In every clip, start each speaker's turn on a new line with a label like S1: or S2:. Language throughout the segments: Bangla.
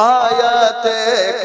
S1: আয়াতে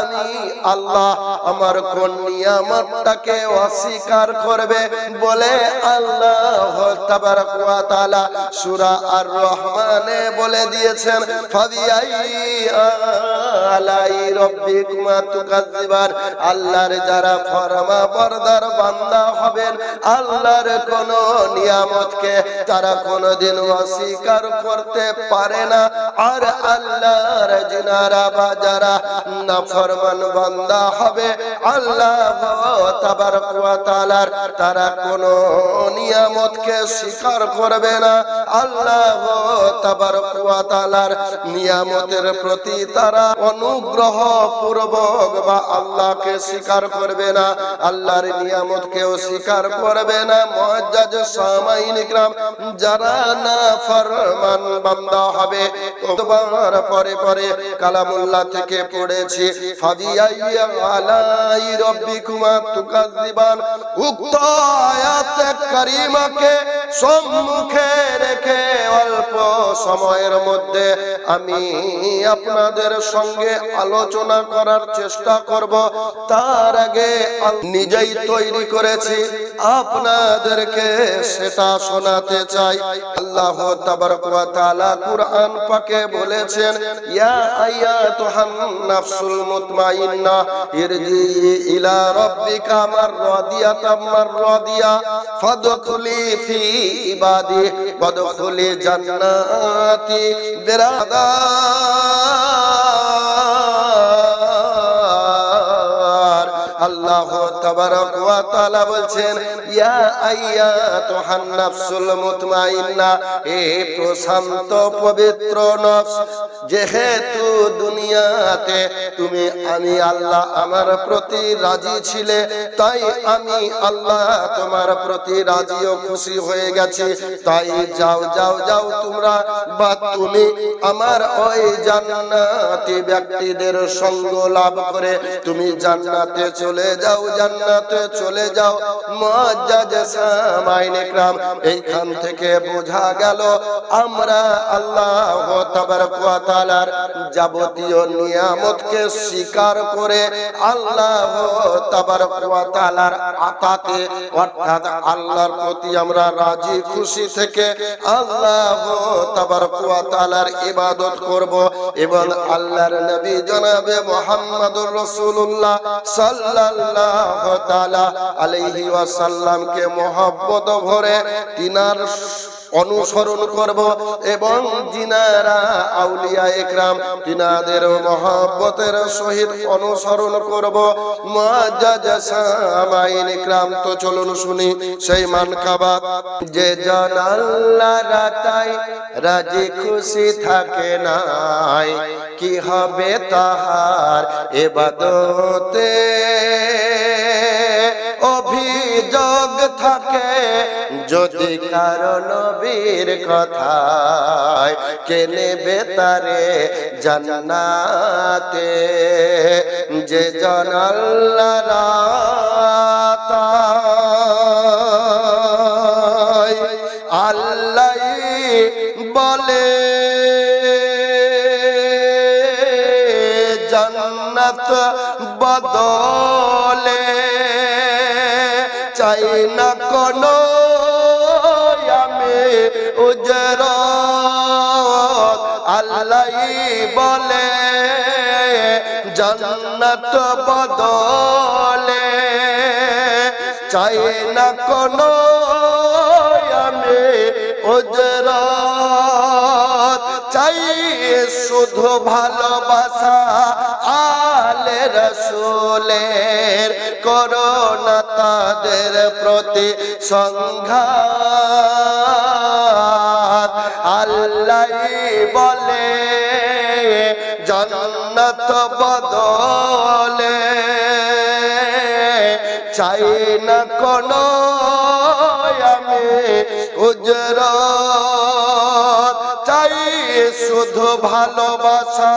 S1: আমি আল্লাহ আমার কোন নিয়ামতটাকে অস্বীকার করবে? বলে আল্লাহ তাবারক ওয়া আর রহমানে বলে দিয়েছেন আলাই রব্বিকুমা তুকাজ্জিবান আল্লাহর যারা ফরমা বরদার বান্দা হবেন, আল্লাহর কোন নিয়ামতকে তারা কোনদিন অস্বীকার করতে পারে না। আর আল্লাহর জিনারা নাফরমান বান্দা হবে, আল্লাহ তাবারক ওয়া তাআলার, তারা কোন নিয়ামতকে স্বীকার করবে না। আল্লাহ তাবারক ওয়া তাআলার নিয়ামতের প্রতি তারা অনুগ্রহ পূর্বক বা আল্লাহকে স্বীকার করবে না। আল্লাহর নিয়ামতকেও স্বীকার করবে না। মুআজ্জাজ সামাইন ইকরাম, যারা না ফরমান বান্দা হবে পরে পরে কালামুল্লাহ থেকে পড়েছি সম্মুখে রেখে অল্প সময়ের মধ্যে আমি আপনাদের সঙ্গে আলোচনা করার চেষ্টা করব। তার আগে নিজেই তৈরি করেছি। আপনাদেরকে সেটা শোনাতে চাই। আল্লাহ কুরআন পাকে বলেছেন, ইয়া আয়াতুহান নাফসুল মুতমাইন্না, ইরজি ইলা রাব্বিকা মাররাদিয়াতাম মাররাদিয়া, ফাদখুলি ফি ইবাদি জান্নাতি বিরাদা আল্লাহ বলছেন তাই খুশি হয়ে গেছি। তাই যাও যাও যাও তোমরা, বা তুমি আমার ওই জান্নাতি ব্যক্তিদের সঙ্গ লাভ করে, তুমি জান্নাতে চলে যাও, জান্নাতে চলে যাও। মুআজ্জাজ সামাইন ইকরাম এইখান থেকে বোঝা গেল, আমরা আল্লাহ তাবারক ওয়া তাআলার যাবতীয় নিয়ামতকে স্বীকার করে আল্লাহ তাবারক ওয়া তাআলার আতাতে, অর্থাৎ আল্লাহর প্রতি আমরা রাজি, খুশি থেকে আল্লাহ তাবারক ওয়া তাআলার ইবাদত করব এবং আল্লাহর নবী জনাবে মুহাম্মদুর রাসূলুল্লাহ সাল্লাল্লাহু তাআলা আলাইহি ওয়াসাল্লামকে মহব্বত ভরে তিনার অনুসরণ করব এবং জিনারা আউলিয়া একরাম তিনাদের মহব্বতের সহিত অনুসরণ করব। মুআজ্জাজ সামাইন একরাম তো চলুন শুনি সেই মান কাবাত যে জন আল্লাহ রাতাই রাজি খুশি থাকে নাই। কি হবে তাহার এবাদতে? অভিযোগ থাকে যদি কারণ বীর কথায়, কে নেবে তারে জান্নাতে? যে জানাল্লা আল্লাহ জান্নাত বদলে চাই না কোনো আমি চাই শুধু ভালোবাসা আলে রসুলের করোনা তাদের প্রতি সংঘাত। আল্লাহ বলে জন্ম সুন্নত চাই না কোন আমি উজর চাই শুধু ভালোবাসা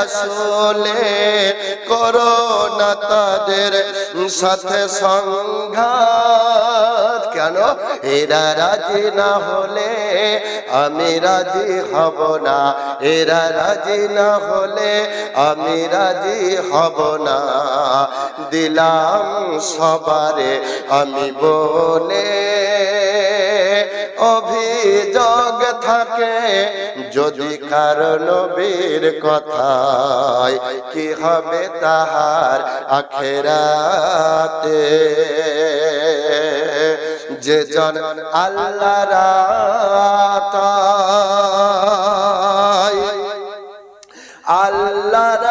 S1: রসুলে করো না তাদের সাথে সংঘাত। কেন? এরা রাজি না হলে আমি রাজি হব না। এরা রাজি না হলে আমি রাজি হব না। দিলাম সবারে আমি বলে অভিযোগ থাকে। যদি কারণ বীর কথায় কি হবে তাহার আখেরাতে? যে জন আল্লাহ আল্লাহর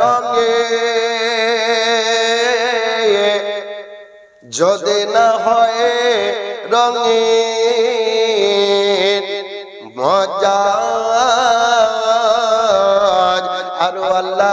S1: রঙে যদি না হয় রঙিন মজা আর আল্লাহ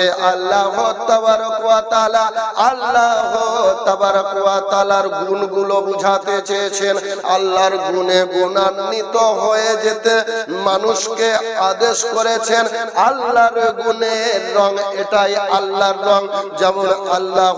S1: আল্লাহ তাবারক আল্লাহ ওয়া তাআলার গুণগুলো বুঝাতে চেয়েছেন। আল্লাহর গুণে গুণান্বিত হয়ে যেতে মানুষকে আদেশ করেছেন। আল্লাহর গুণের রং এটাই আল্লাহর রং। যেমন আল্লাহ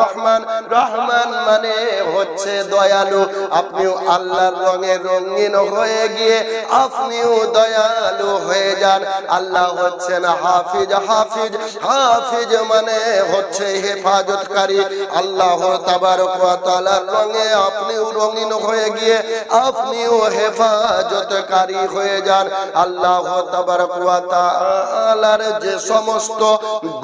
S1: রহমান রহমান মানে হচ্ছে দয়ালু। আপনিও আল্লাহর রঙে রঙিন হয়ে গিয়ে আপনিও দয়ালু হয়ে যান। আল্লাহ হচ্ছেন হাফিজ হাফিজ হাফিজ মানে হচ্ছে হেফাজতকারী। আল্লাহ তাবারক তাআলার রঙে আপনিও রঙিন হয়ে গিয়ে আপনিও হেফাজতকারী হয়ে যান। আল্লাহ তাবারক তাআলার যে সমস্ত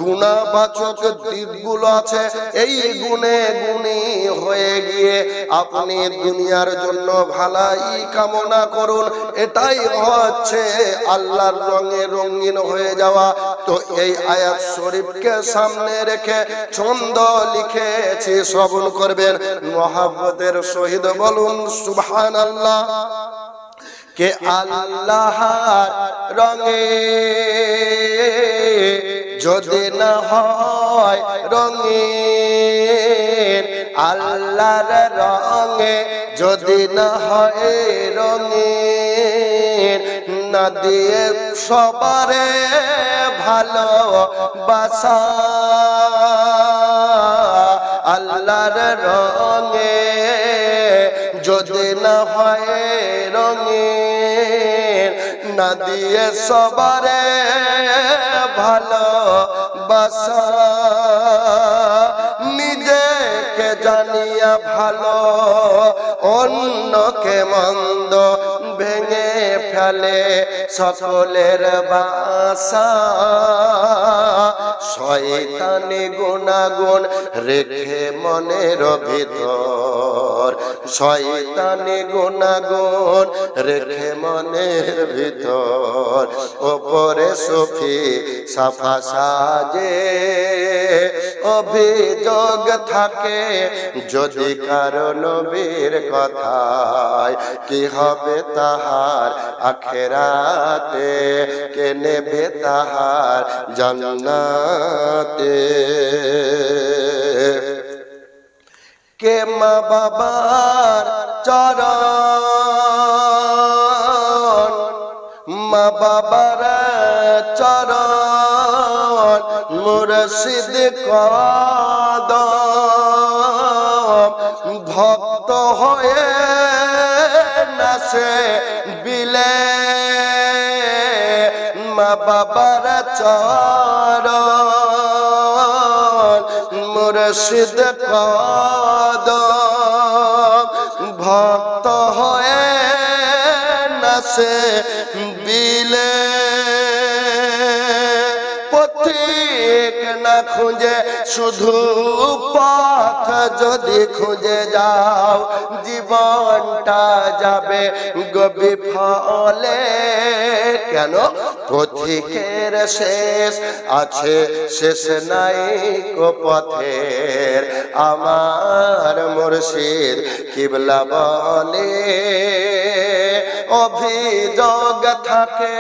S1: গুণাবাচক দিকগুলো আছে, এই গুণে গুণী হয়ে গিয়ে আপনি দুনিয়ার জন্য ভালাই কামনা করুন। এটাই হচ্ছে আল্লাহর রঙে রঙিন হয়ে যাওয়া। তো এই আয়াত শরীফকে সামনে রেখে ছন্দ লিখেছি, শ্রবণ করবেন। মহাব্বতের শহীদ বলুন সুবহান আল্লাহ কে আল্লাহ রঙে যদি না হয় রঙিন, আল্লাহর রঙে যদি না হয় রঙিন, না দিয়ে সবারে ভালো বাসা। আল্লাহর রঙে যদি না হয় রঙিন, না দিয়ে সবারে ভালো বাসা। নিজেকে জানিয়া ভালো, অন্যকে মন্দ ফেলে সকলের বাসা। শয়তানি গুণাগুণ রেখে মনের ভিতর। শয়তানি গুণাগুণ রেখে মনের ভিতর, ওপরে সফি সাফা সাজে। অভিযোগ থাকে যদি কারণ বীর কথায়, কি হবে তাহার আখেরাতে? কে নেবে তাহার জান্নাতে? কে মা বাবার চরণ? মা বাবার চরণ, মুর্শিদ কদম। ভক্ত হয়ে নাচে বিলে। মা বাবার চরণ। মুরশিদ কদ ভক্ত হয়ে নাচে বিলে। পথে পথিক না খুঁজে শুধু পথ যদি খুঁজে যাও জীবনটা যাবে গবি ফলে কেন পথিকের শেষ আছে শেষ নাই পথের আমার মুর্শিদ কিবলা বলে অভিযোগ থাকে।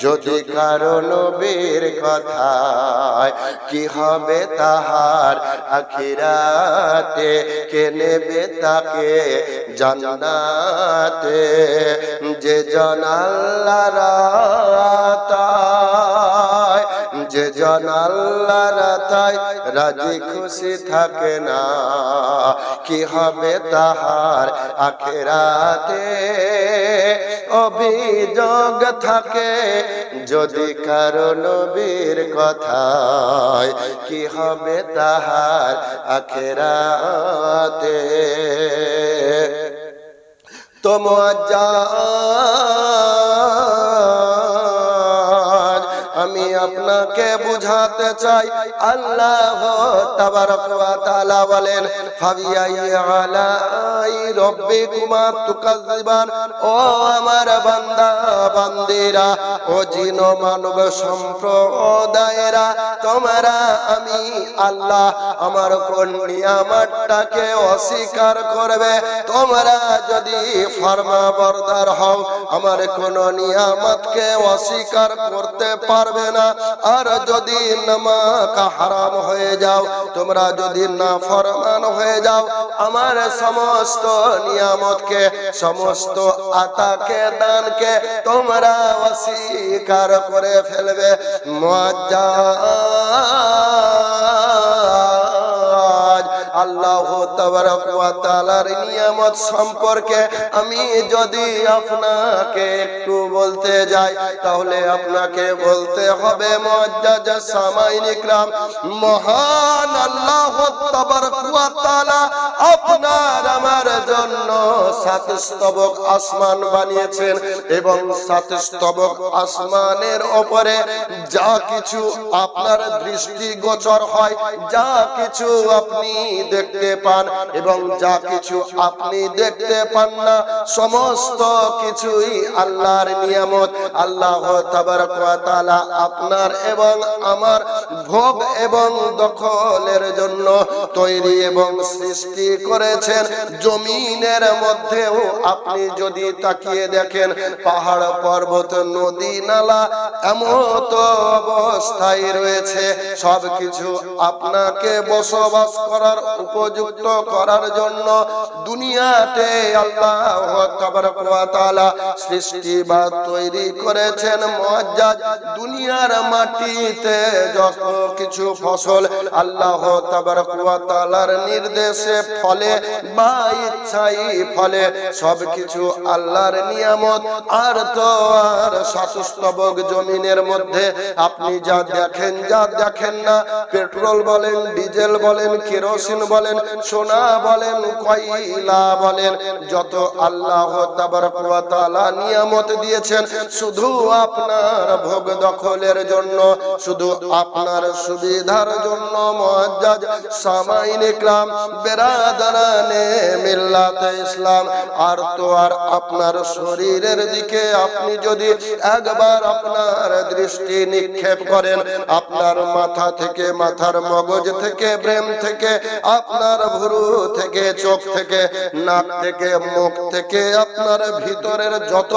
S1: যদি কারও নবীর কথায় কি হবে তাহার আখিরাতে? কে নেবে তাকে জান্নাতে? যে জানাল্লাহ যে জানাল্লাহ রাতায় রাজি খুশি থাকে না, কি হবে তাহার আখেরাতে? অভিযোগ থাকে যদি কারণ বীর কথায়, কি হবে তাহার আখেরাতে? তোমার আপনাকে বুঝাতে চাই। আল্লাহ বলেন ও আমার বান্দা, বান্দিরা মানব সম্প্রদায়েরা, তোমরা আমি আল্লাহ আমার অস্বীকার করবে। তোমরা যদি ফরমা বরদার হও, আমার কোন নিয়ামতকে অস্বীকার করতে পারবে না। আর যদি নামাক হারাম হয়ে যাও, তোমরা যদি না ফরমান হয়ে যাও, আমার সমস্ত নিয়ামতকে, সমস্ত আতাকে, দানকে তোমরা অস্বীকার করে ফেলবে। মজ্জা ওয়া নিয়ামত সম্পর্কে আমি যদি আপনাকে একটু বলতে যাই, তাহলে আপনাকে বলতে হবে মুআজ্জাজ মহান আল্লাহ আপনার আমার জন্য সাত স্তবক আসমান বানিয়েছেন এবং সাত স্তবক আসমানের ওপরে যা কিছু আপনার দৃষ্টি গোচর হয়, যা কিছু আপনি দেখতে পান এবং যা কিছু আপনি দেখতে পান না, সমস্ত কিছুই আল্লাহর নিয়ামত। আল্লাহ আপনার এবং আমার ভোগ এবং দখলের জন্য তৈরি এবং সৃষ্টি করেছেন। জমিনের মধ্যেও আপনি যদি তাকিয়ে দেখেন, পাহাড়, পর্বত, নদী, নালা এমত অবস্থায় রয়েছে। সবকিছু আপনাকে বসবাস করার, উপযুক্ত করার জন্য দুনিয়াতে আল্লাহ তাবারক সৃষ্টি বা তৈরি করেছেন মুআজ্জাজ। দুনিয়ার মাটিতে যত কিছু ফসল আল্লাহ তাবারক ওয়া নির্দেশে ফলে বা ইচ্ছাই ফলে সবকিছু আল্লাহর নিয়ামত। আর তো আর সাতস্তবক জমিনের মধ্যে আপনি যা দেখেন যা দেখেন না, পেট্রোল বলেন, ডিজেল বলেন, কেরোসিন বলেন, সোনা বলেন কয়লা বলেন, যত আল্লাহ তাবারক নিয়ামত দিয়েছেন, শুধু আপনার ভোগ দখলের জন্য, শুধু আপনার সুবিধার জন্য মুআজ্জাজ সামাইন ইকরাম মিল্লাতে ইসলাম, আর তো আর আপনার শরীরের দিকে আপনি যদি একবার আপনার দৃষ্টি নিক্ষেপ করেন, আপনার মাথা থেকে, মাথার মগজ থেকে, ব্রেন থেকে, আপনার ভুরু থেকে চোখ থেকে, নাক থেকে, মুখ থেকে, আপনার ভিতরের যত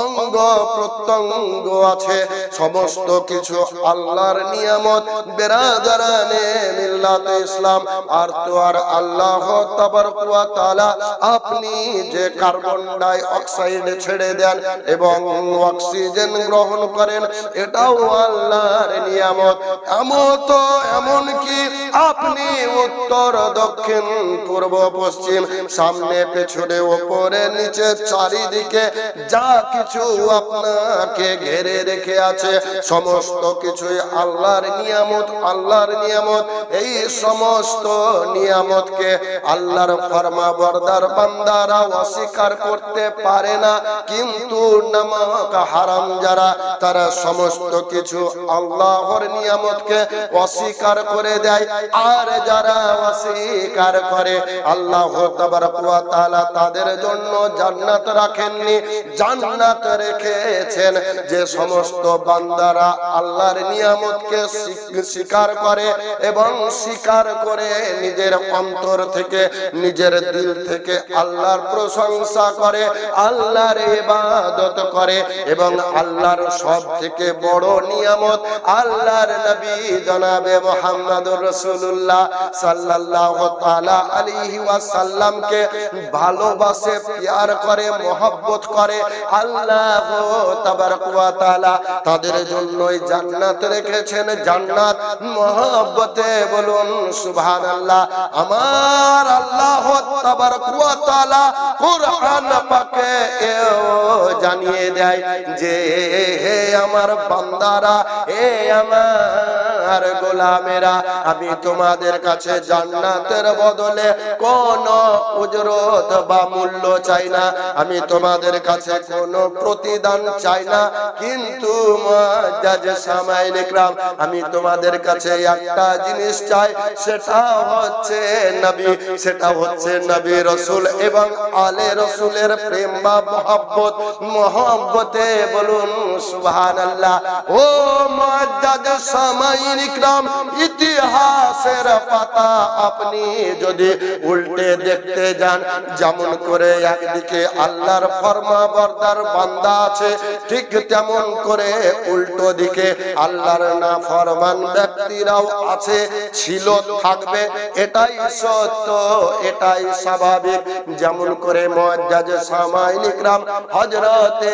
S1: অঙ্গ প্রত্যঙ্গ আছে, সমস্ত কিছু আল্লাহর নিয়ামত বেরাদারানে মিল্লাতে ইসলাম। আর তো আর আল্লাহ তাবারক আপনি যে কার্বন ডাই অক্সাইড ছেড়ে দেন এবং অক্সিজেন গ্রহণ করেন, এটাও আল্লাহর নিয়ামত। এমন তো এমন কি আপনি উত্তর, দক্ষিণ, পূর্ব পশ্চিম, সামনে, পেছনে, ওপরে, নিচে, চারিদিকে যা কিছু আপনাকে ঘেরে রেখে আছে, সমস্ত কিছুই আল্লাহর নিয়ামত আল্লাহর নিয়ামত। এই সমস্ত নিয়ামতকে আল্লাহর ফরমা বরদার বান্দারা অস্বীকার করতে পারে না। কিন্তু নামাক হারাম যারা, তারা সমস্ত কিছু আল্লাহর নিয়ামতকে অস্বীকার করে দেয়। আর যারা অস্বীকার করে আল্লাহ তাআলা তাদের জন্য জান্নাত রাখেননি, জান্নাত রেখেছেন। যে সমস্ত বান্দারা আল্লাহর নিয়ামতকে স্বীকার করে এবং স্বীকার করে নিজের অন্তর থেকে, নিজের দিল থেকে আল্লাহর প্রশংসা করে, আল্লাহর ইবাদত করে এবং আল্লাহর সব থেকে বড় নিয়ামত আল্লাহর নবী জনাবে মুহাম্মদুর রাসূলুল্লাহ সাল্লাল্লাহু তাআলা আলাইহি ভালোবাসে, প্যার করে, মহব্বত করে। আল্লাহ তাদের জন্যই জান্নাত রেখেছেন। জান্নাত মহব্বতে বলুন আমার আল্লাহ তাবারক ওয়া কুরআন পাকে জানিয়ে দেয় যে, হে আমার বান্দারা, হে আমার গোলামেরা, আমি তোমাদের কাছে জান্নাতের বদলে কোন উজরত বা মূল্য চাই না। আমি তোমাদের কাছে কোনো প্রতিদান চাই না। কিন্তু আমি তোমাদের কাছে একটা জিনিস চাই, সেটা হচ্ছে নবী, সেটা হচ্ছে নবী রসুল এবং আলে রসুলের প্রেম বা মহব্বত। মহব্বতে বলুন, সুবহানাল্লাহ। ও মুআজ্জাজ সামাইন ইকরাম ইতিহাসের পাতা আপনি যদি উল্টে দেখতে যান, যেমন করে একদিকে আল্লাহর ফরমা বরদার বান্দা আছে, ঠিক তেমন করে উল্টো দিকে আল্লাহর না ফরমান ব্যক্তিরাও আছে, ছিল, থাকবে, এটাই সত্য, এটাই স্বাভাবিক। যেমন করে ইকরাম হযরতে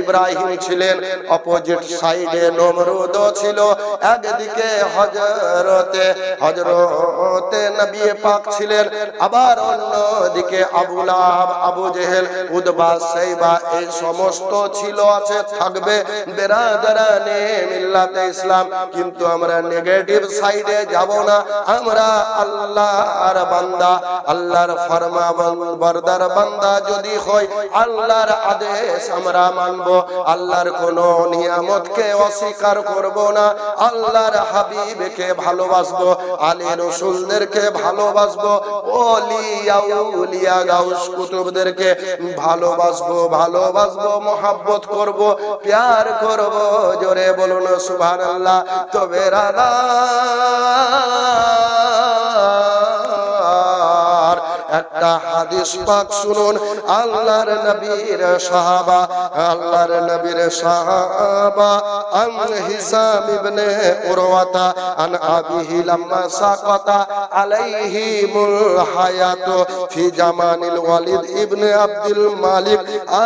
S1: ইব্রাহিম ছিলেন, অপোজিট সাইডে নমরুদ ছিল, একদিকে হযরতে হযরতে নবী পাক ছিলেন। আবার অন্যদিকে আবু লাহাব, আবু জেহেল, উদবা, সাইবা, এই সমস্ত ছিল, আছে, থাকবে। বেরাদারানে মিল্লাতে ইসলাম। কিন্তু আমরা নেগেটিভ সাইডে যাব না। আমরা আল্লাহর বান্দা, আল্লাহর ফরমা বরদার বান্দা যদি হয় আল্লাহর আদেশ আমরা মানব। আল্লাহর কোন নিয়ামতকে অস্বীকার করব না। আল্লাহর হাবিবকে ভালোবাসবো, আলী রসুলদেরকে ভালোবাসবো ওলিয়া গাউস কুতুবদেরকে ভালোবাসবো ভালোবাসবো, মোহাব্বত করব, প্যার করব, জোরে বলুন সুবহানাল্লাহ, তবে রাধা একটা হাদিস পাক শুনুন। আল্লাহর নবীর সাহাবা, আল্লাহর নবীর সাহাবা আন হিসাম ইবনে উরওয়াতা, আন আবিহি লাম্মা সাকাতা আলাইহি মুল হায়াত ফি জামানিল ওয়ালিদ ইবনে আব্দুল মালিক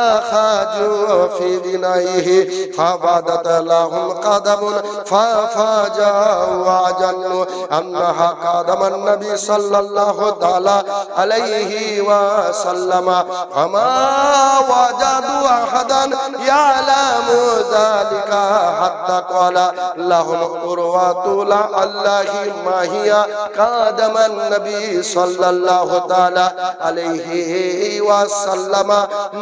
S1: আখাজু ফি বিনাইহি ফাবাদাত লাহুম কাদামুন ফাফাজাউ ওয়াজান্নু আন্নাহা কাদামান নবী সাল্লাল্লাহু তাআলা আলাইহি وسلم فما وجدوا أحدا ওয়াসাল্লাম ফামা ওয়াজাদু আহাদান ইয়ালামু যালিকা হাত্তা ক্বালা লাহুম উরওয়াতুল আল্লাহি মাহিয়া কাদামান নবী সাল্লাল্লাহু তাআলা আলাইহি ওয়াসাল্লাম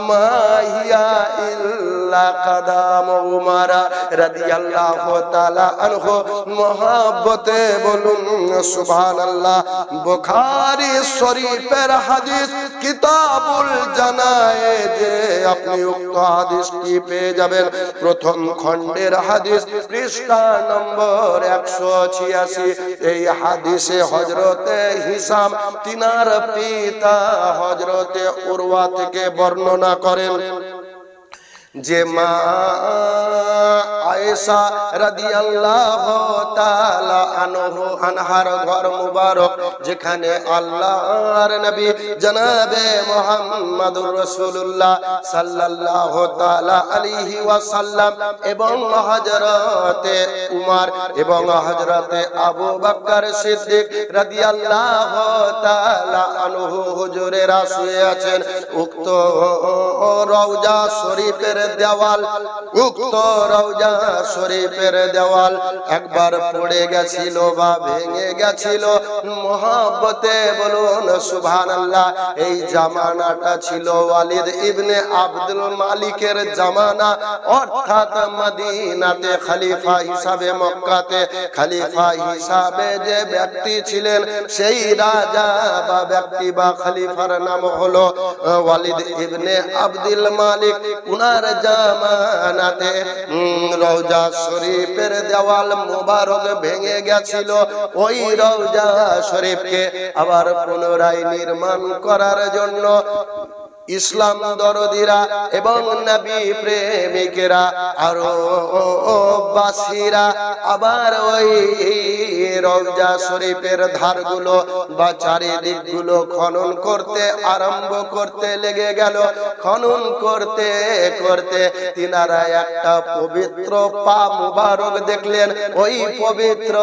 S1: মাহিয়া ইল্লা কাদাম উমর রাদিয়াল্লাহু তাআলা আনহু মহব্বতে বলুন, সুবহানাল্লাহ। বুখারী শরীফের হাদিস কিতাবুল জানায়ে যে আপনি উক্ত হাদিসটি পেয়ে যাবেন। প্রথম খণ্ডের হাদিস পৃষ্ঠা নম্বর একশো ছিয়াশি। এই হাদিসে হজরতে হিসাম তিনার পিতা হজরতে উরওয়া থেকে বর্ণনা করেন। যে মা আয়েশা রাদিয়াল্লাহু তাআলা আনহু, আনহার ঘর মুবারক, যেখানে আল্লাহর নবী জনাবে মুহাম্মদুর রাসূলুল্লাহ সাল্লাল্লাহু তাআলা আলাইহি ওয়াসাল্লাম এবং হযরতে উমর এবং হযরতে আবু বকর সিদ্দিক রাদিয়াল্লাহু তাআলা আনহু হুজুরেরা শুয়ে আছেন। উক্ত রওজা শরীফের দেওয়াল, উক্ত রওজা শরীফের দেওয়াল। একবার পড়ে গেছিল বা ভেঙে গেছিল। মহাব্বতে বলুন সুবহান আল্লাহ এই জামানাটা ছিল ওয়ালিদ ইবনে আব্দুল মালিকের জামানা। অর্থাৎ মদিনাতে খলিফা হিসাবে, মক্কাতে খলিফা হিসাবে যে ব্যক্তি ছিলেন, সেই রাজা বা ব্যক্তি বা খলিফার নাম হলো ওয়ালিদ ইবনে আব্দুল মালিক। উনার জামানাতে রওজা শরীফের দেওয়াল মোবারক ভেঙে গেছিল। ওই রওজা শরীফকে আবার পুনরায় নির্মাণ করার জন্য ইসলাম দরদিরা এবং নবী প্রেমিকেরা, আরও বাসীরা আবার ওই রওজা শরীফের ধারগুলো বা চারিদিকগুলো খনন করতে আরম্ভ করতে লেগে গেল। খনন করতে করতে তিনারা একটা পবিত্র পা মুবারক দেখলেন। ওই পবিত্র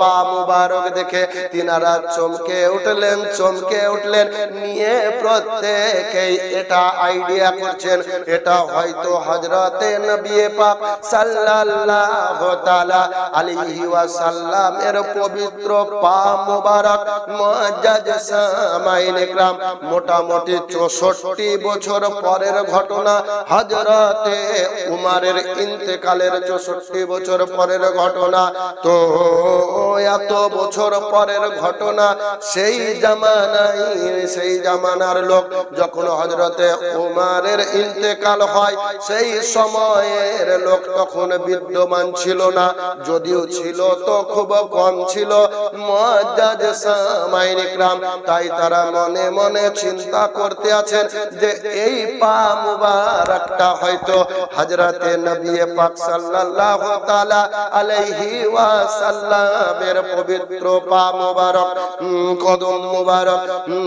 S1: পা মুবারক দেখে তিনারা চমকে উঠলেন চমকে উঠলেন। নিয়ে প্রত্যেকেই এটা আইডিয়া করছেন, এটা হয়তো হজরতে নবী পাক সাল্লাল্লাহু তাআলা আলাইহি ওয়াসাল্লামের পবিত্র পা মোবারক মুআজ্জাজ সামাইন ইকরাম মোটামুটি 64 বছর পরের ঘটনা, হযরতে উমারের ইন্তেকালের 64 বছর পরের ঘটনা, তো এত বছর পরের ঘটনা, সেই জামানায়, সেই জামানার লোক যখন হজরতে উমারের ইন্তেকাল হয় সেই সময়ের লোক তখন বিদ্যমান ছিল না যদিও ছিল তো খুব কম ছিল। তাই তারা মনে মনে চিন্তা করতে আছেন যে এই পা হয়তো হযরতে নবী পাক সাল্লাল্লাহু আলাইহি ওয়াসাল্লামের পবিত্র পা মুবারক কদম মুবারক উম,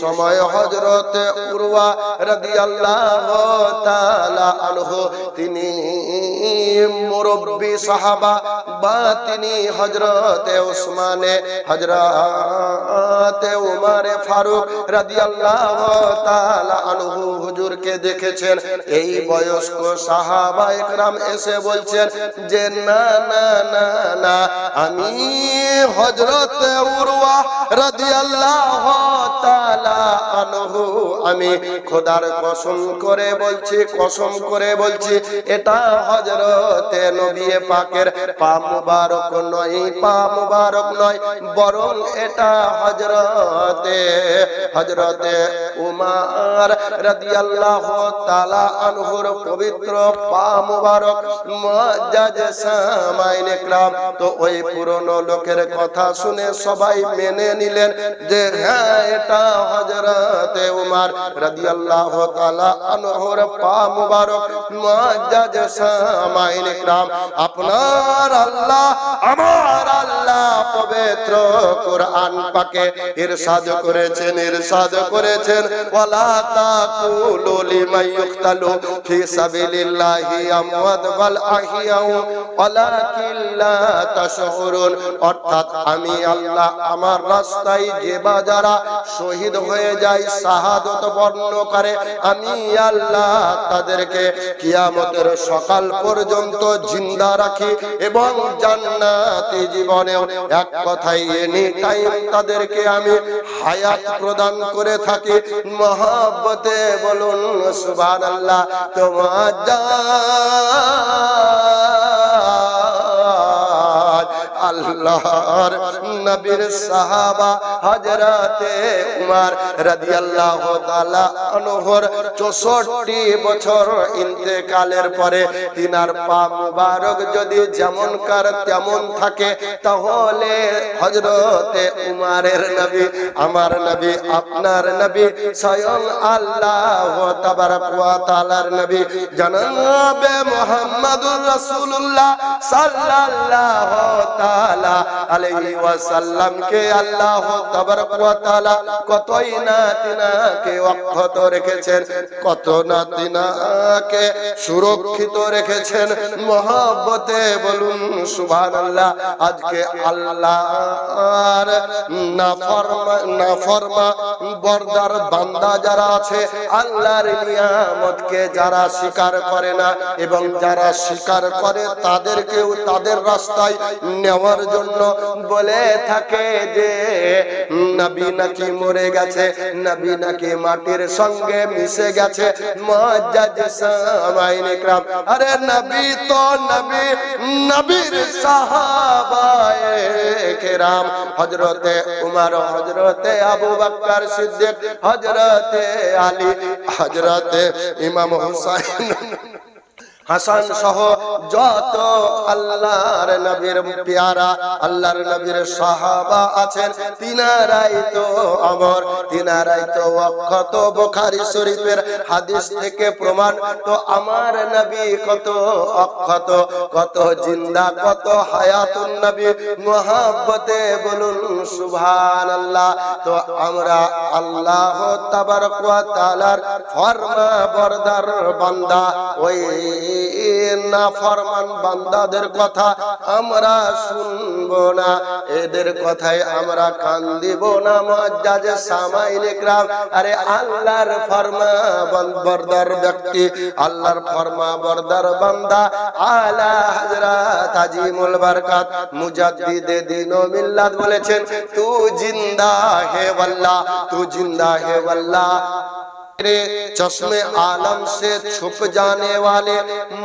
S1: সময় হজরতে উরওয়া রাদিয়াল্লাহু তাআলা আনহু, তিনি মুরব্বী সাহাবা বা তিনি হজরতে উসমানে হজরতে উমারে ফারুক রাদিয়াল্লাহু তাআলা আনহু হুজুরকে দেখেছেন। এই বয়স্ক সাহাবা একরাম এসে বলছেন যে, না না না না, আমি হজরতে উরওয়া রাদিয়াল্লাহু তাআলা আমি খোদার কসম করে বলছি, কসম করে বলছি, এটা হজরতে নবী পাকের পা মুবারক নয় পা মুবারক নয়, বরং এটা হজরতে হজরতে উমার রাদিয়াল্লাহু তাআলা আনহুর পবিত্র পা মুবারক, মুআজ্জাজ সামাইন ইকরাম। তো ওই পুরনো লোকের কথা শুনে সবাই মেনে নিলেন যে হ্যাঁ এটা হজরতে উমার রাদিয়াল্লাহু তাআলা আনহুর পা মুবারক মুআজ্জাজ সামাইন ইকরাম, আপনার আল্লাহ, আমার আল্লাহ পবিত্র কোরআন পাকে ইরশাদ করেছেন ইরশাদ করেছেন। ওয়ালা তাকুলু লিমান ইউক্তালু ফি সাবিলিল্লাহি আমওয়াত বাল আহিয়াউ, ওয়ালাকিন লা তাশউরুন অর্থাৎ আমি আল্লাহ আমার রাস্তায় যে যারা শহীদ হয়ে যায়, শাহাদত বর্ণ করে। আমি আল্লাহ তাদেরকে কিয়ামতের সকাল পর্যন্ত জিন্দা রাখি এবং জান্নাতি জীবনেও এক কথাই এনি টাইম তাদেরকে আমি হায়াত প্রদান করে থাকি। মহাব্বতে বলুন, সুবহানাল্লাহ, তোমার আল্লাহর নবীর সাহাবা হযরতে উমর রাদিয়াল্লাহু তাআলা আনহুর 64 বছর ইন্তেকালের পরে তিনার পা মুবারক যদি যেমন কার তেমন থাকে, তাহলে হযরতে উমারের নবী, আমার নবী, আপনার নবী, স্বয়ং আল্লাহ তাবারক ওয়া তাআলার নবী, জনাবে মুহাম্মদুর রাসূলুল্লাহ সাল্লাল্লাহু তাআলা তাআলা আলাইহি ওয়াসাল্লামকে আল্লাহ ওয়া তাআলা কতই অক্ষত রেখেছেন, কত সুরক্ষিত রেখেছেন। মহব্বতে বলুন, সুবহানাল্লাহ, আজকে আল্লাহর নাফরমা নাফরমা বর্দার বান্দা যারা আছে, আল্লাহর নিয়ামতকে যারা স্বীকার করে না এবং যারা স্বীকার করে তাদেরকেও তাদের রাস্তায় নেওয়ার জন্য বলে থাকে যে, নবী নাকি মরে গেছে, নবী নাকি মাটির সঙ্গে মিশে গেছে। আরে নবী তো নবী, নবীর সাহাবায়ে কেরাম হযরতে উমর, হযরতে আবু বকর সিদ্দিক, হযরতে আলী, হযরতে ইমাম হুসাইন। হাসান সহ যত আল্লাহর নবীর পেয়ারা, আল্লাহর নবীর সাহাবা আছেন, তিনারাই তো আমর তিনারাই তো অক্ষত বুখারী শরীফের হাদিস থেকে প্রমাণ। তো আমার নবী কত অক্ষত, কত জিন্দা, কত হায়াতুন নবী, মোহাব্বতে বলুন সুভান আল্লাহ তো আমরা আল্লাহ তাআলার ফরমা বরদার বান্দা, ওই না ফরমান বান্দাদের কথা আমরা শুনব না। এদের কথায় আমরা কান দিব না, মজ্জাজে ইকরাম আরে আল্লাহর ফরমা বরদার ব্যক্তি, আল্লাহর ফরমা বরদার বান্দা। আলা হযরত আজিমুল বরকাত মুজাদ্দিদে দিন ও মিল্লাত বলেছেন, তু জিন্দা হে ওয়াল্লাহ, তু জিন্দা হে ওয়াল্লাহ। तेरे चश्मे आलम से छुप जाने वाले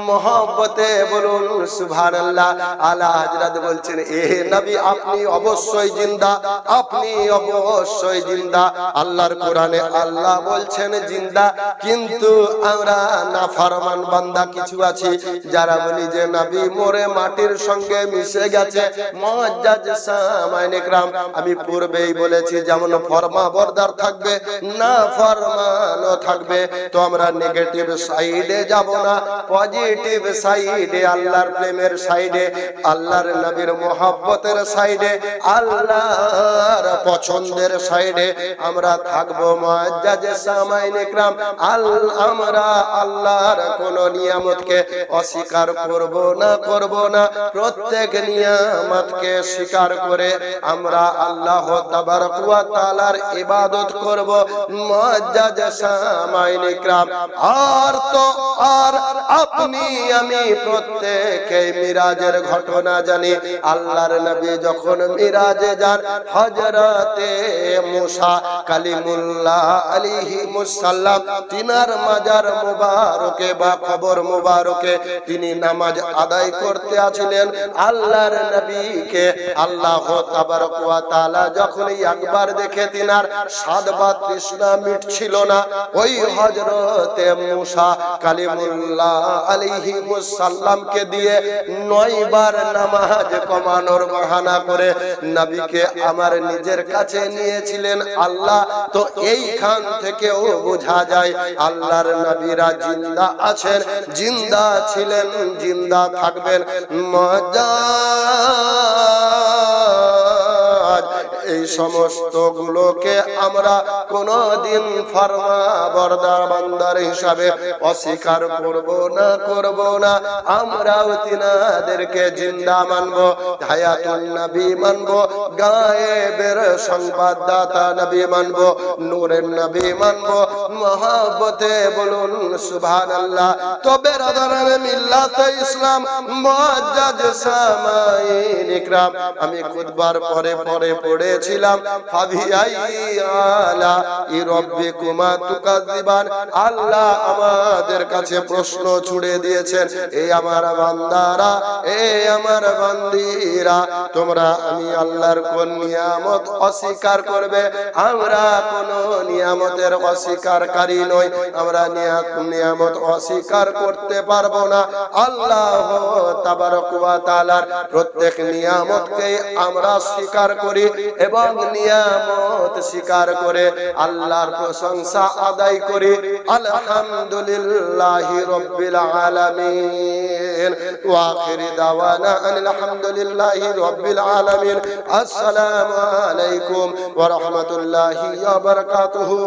S1: মোহব্বতে বলুন সুবহানাল্লাহ আলা হযরত বলছেন এ নবী আপনি অবশ্যই জিন্দা আপনি অবশ্যই জিন্দা আল্লাহর কোরআনে আল্লাহ বলছেন জিন্দা কিন্তু আমরা নাফরমান বান্দা কিছু আছি যারা বলি যে নবী মরে মাটির সঙ্গে মিশে গেছে মুআজ্জাজ সামাইন ইকরাম আমি পূর্বেই বলেছি যেমন ফরমা বরদার থাকবে না ফরমানও থাকবে, তো আমরা নেগেটিভ সাইডে যাব না। পজিটিভ সাইডে আল্লাহর প্রেমের সাইডে আল্লাহর নবীর মোহাব্বতের সাইডে আল্লাহর পছন্দের সাইডে আমরা থাকব মুআজ্জাজে সামাইন ইকরাম। আল আমরা আল্লাহর কোন নিয়ামতকে অস্বীকার করব না করব না। প্রত্যেক নিয়ামতকে স্বীকার করে আমরা আল্লাহ তাবারক ওয়া তাআলার ইবাদত করব। মুআজ্জাজে আর তো আর আপনি, আমি প্রত্যেকে মিরাজের ঘটনা জানি। আল্লাহর নবী যখন মিরাজে যান মুসা কালিমুল্লাহ মুসাল্লাম, তিনার মাজার মুবারকে বা মুবারকে তিনি নামাজ আদায় করতে আছিলেন আল্লাহর নবীকে আল্লাহ যখন একবার দেখে, তিনার স্বাদ বা তৃষ্ণা মিটছিল না। ওই হযরতে মুসা কালিমুল্লাহ আলাইহি মুসাল্লামকে দিয়ে নয়বার নামাজ কমানোর বাহানা করে নবীকে আমার নিজের কাছে নিয়েছিলেন। আল্লাহ, তো এইখান থেকেও বোঝা যায়, আল্লাহর নবীরা জিন্দা আছেন, জিন্দা ছিলেন, জিন্দা থাকবেন। মজা এই সমস্ত গুলোকে আমরা কোনদিন ফরমা বরদার বান্দার হিসাবে অস্বীকার করব না করব না। আমরাও তিনাদেরকে জিন্দা মানব, হায়াতুন নবী মানব, গায়েবের সংবাদদাতা নবী মানব, নূরের নবী মানব, মহাব্বতে বলুন সুবহানাল্লাহ। তবে রাদারান মিল্লাত ইসলাম মুআজ্জাজ সামাইন ইকরাম, আমি খুতবার পরে পরে পড়েছিলাম আল্লাহ আমাদের কাছে প্রশ্ন ছুড়ে দিয়েছেন এই আমার বান্দারা এই আমার বান্দিরা, তোমরা আমি আল্লাহর কোন নিয়ামত অস্বীকার করবে? আমরা কোন নিয়ামতের অস্বীকার নই, আমরা নিয়ামত অস্বীকার করতে পারব না। আল্লাহ তাবারক প্রত্যেক নিয়ামতকে আমরা স্বীকার করি এবং নিয়ামত স্বীকার করে আল্লাহর প্রশংসা আদায় করি। আলহামদুলিল্লাহি রব্বিল আলামিন। ওয়া আখির দাওয়ানা রব্বিল রাব্বিল আলামিন। আসসালামু আলাইকুম ওয়া রাহমাতুল্লাহি ওয়া বারাকাতুহু।